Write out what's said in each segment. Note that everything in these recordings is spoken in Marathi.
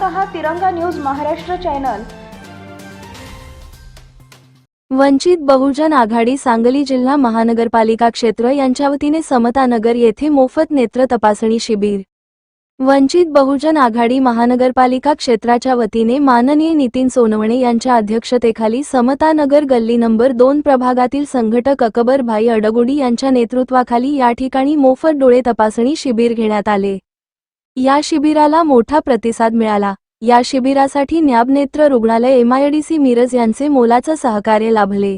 पाहत आहात तिरंगा न्यूज महाराष्ट्र चॅनल. वंचित बहुजन आघाडी सांगली जिल्हा महानगरपालिका क्षेत्र यांच्या वतीने समतानगर येथे मोफत नेत्र तपासणी शिबिर. वंचित बहुजन आघाडी महानगरपालिका क्षेत्राच्या वतीने माननीय नितीन सोनवणे यांच्या अध्यक्षतेखाली समतानगर गल्ली नंबर दोन प्रभागातील संघटक अकबरभाई अडगुडी यांच्या नेतृत्वाखाली या ठिकाणी मोफत डोळे तपासणी शिबिर घेण्यात आले. या शिबिराला मोठा प्रतिसाद मिळाला. या शिबिरासाठी न्याबनेत्र रुग्णालय एमआयडीसी मिरज यांचे मोलाचं सहकार्य लाभले.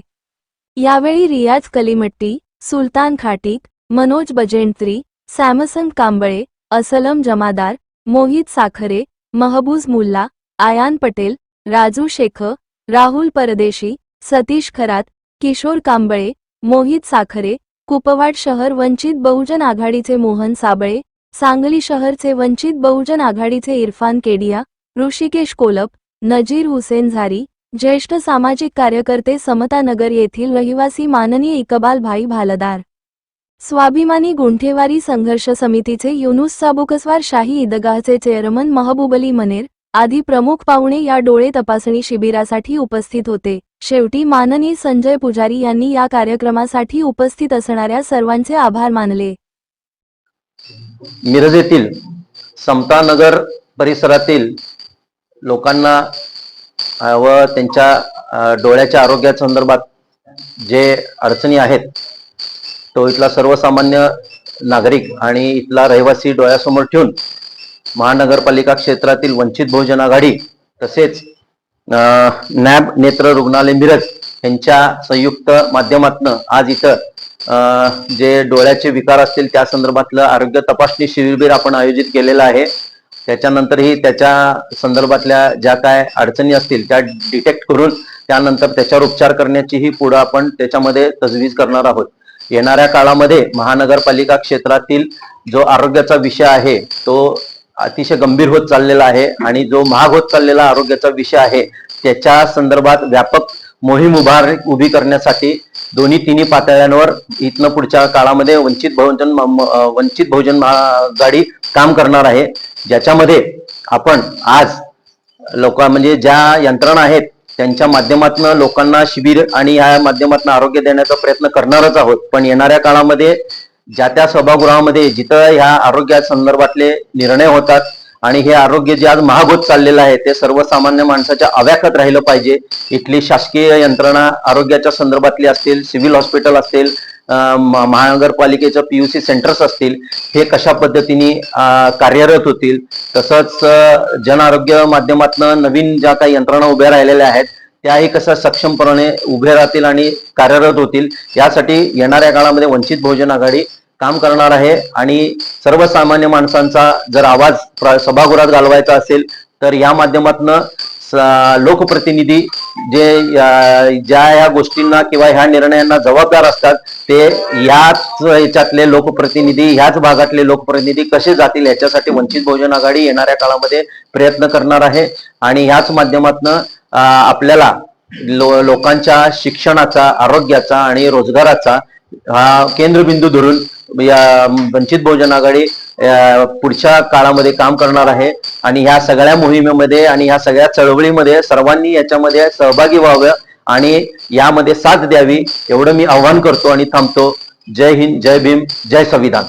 यावेळी रियाज कलिमट्टी सुलतान खाटीक मनोज बजेंत्री सॅमसन कांबळे असलम जमादार मोहित साखरे महबूज मुल्ला आयान पटेल राजू शेख राहुल परदेशी सतीश खरात किशोर कांबळे मोहित साखरे कुपवाड शहर वंचित बहुजन आघाडीचे मोहन साबळे सांगली शहरचे वंचित बहुजन आघाडीचे इरफान केडिया ऋषिकेश कोलप नजीर हुसेन झारी ज्येष्ठ सामाजिक कार्यकर्ते समतानगर येथील रहिवासी माननीय इकबाल भाई भालदार. स्वाभिमानी गुंठेवारी संघर्ष समितीचे युनुस साबुकस्वार शाही ईदगाहचे चेअरमन महबूबली मनेर आदी प्रमुख पाहुणे या डोळे तपासणी शिबिरासाठी उपस्थित होते. शेवटी माननीय संजय पुजारी यांनी या कार्यक्रमासाठी उपस्थित असणाऱ्या सर्वांचे आभार मानले. मिरज येथील समतानगर परिसरातील लोकांना व त्यांच्या डोळ्याच्या आरोग्या संदर्भात जे अडचणी आहेत तो इथला सर्वसामान्य नागरिक आणि इथला रहिवासी डोळ्यासमोर ठेवून महानगरपालिका क्षेत्रातील वंचित बहुजन आघाडी तसेच नॅब नेत्र रुग्णालय मिरज यांच्या संयुक्त माध्यमातून आज इथं जे डोळ्याचे विकार असतील त्या संदर्भातलं आरोग्य तपासणी शिबिर आपण आयोजित केलेलं आहे. त्याच्यानंतरही त्याच्या संदर्भातल्या ज्या काय अडचणी असतील त्या डिटेक्ट करून त्यानंतर त्याच्यावर उपचार करण्याचीही पुढं आपण त्याच्यामध्ये तजवीज करणार आहोत. येणाऱ्या काळामध्ये महानगरपालिका क्षेत्रातील जो आरोग्याचा विषय आहे तो अतिशय गंभीर होत चाललेला आहे आणि जो महाग होत चाललेला आरोग्याचा विषय आहे त्याच्या संदर्भात व्यापक मोहीम उभार उभी करण्यासाठी दोन्ही तिन्ही पातळ्यांवर इथनं पुढच्या काळामध्ये वंचित बहुजन म- वंचित बहुजन आघाडी काम करणार आहे. ज्याच्यामध्ये आपण आज लोक म्हणजे ज्या यंत्रणा आहेत त्यांच्या माध्यमातून लोकांना शिबिर आणि या माध्यमातून आरोग्य देण्याचा प्रयत्न करणारच आहोत. पण येणाऱ्या काळामध्ये ज्या त्या सभागृहामध्ये जिथं ह्या आरोग्या संदर्भातले निर्णय होतात आणि हे आरोग्य जे आज महाग होत चाललेलं आहे ते सर्वसामान्य माणसाच्या अव्याख्यात राहिलं पाहिजे. इथली शासकीय यंत्रणा आरोग्याच्या संदर्भातली असतील सिव्हिल हॉस्पिटल असतील म- महानगरपालिकेचं पीयूसी सेंटर्स असतील हे कशा पद्धतीने कार्यरत होतील? तसंच जन आरोग्य माध्यमातून नवीन ज्या काही यंत्रणा उभ्या राहिलेल्या आहेत त्याही कसं सक्षमपणे उभे राहतील आणि कार्यरत होतील? यासाठी येणाऱ्या काळामध्ये वंचित बहुजन आघाडी काम करणार आहे आणि सर्वसामान्य माणसांचा जर आवाज सभागृहात घालवायचा असेल तर या माध्यमातून लोकप्रतिनिधी जे ज्या या गोष्टींना किंवा ह्या निर्णयांना जबाबदार असतात ते याच याच्यातले लोकप्रतिनिधी ह्याच भागातले लोकप्रतिनिधी कसे जातील याच्यासाठी वंचित बहुजन आघाडी येणाऱ्या काळामध्ये प्रयत्न करणार आहे. आणि ह्याच माध्यमातून आपल्याला लो- लोकांच्या शिक्षणाचा आरोग्याचा आणि रोजगाराचा हा केंद्रबिंदू धरून या वंचित बहुजन आघाडी पुढच्या काळामध्ये काम करणार आहे. आणि ह्या सगळ्या मोहिमेमध्ये आणि ह्या सगळ्या चळवळीमध्ये सर्वांनी याच्यामध्ये सहभागी व्हावं आणि यामध्ये साथ द्यावी एवढं मी आव्हान करतो आणि थांबतो. जय हिंद जय भीम जय संविधान.